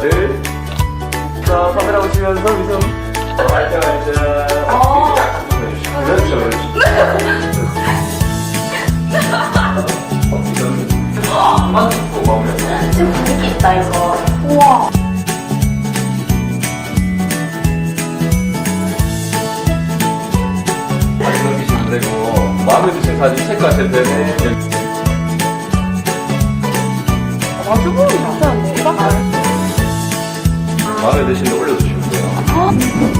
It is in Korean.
다들 자 카메라 보시면서 미소 좀 해주시고 그렇죠 그렇죠 만 고마우면 지금 분위기 있다, 이거. 우와. 많이 넘기시면 되고 마음에 드신 사진 체크하실 때는 마주보기 괜찮은데? 이거 마음에 드시면 올려주시면 돼요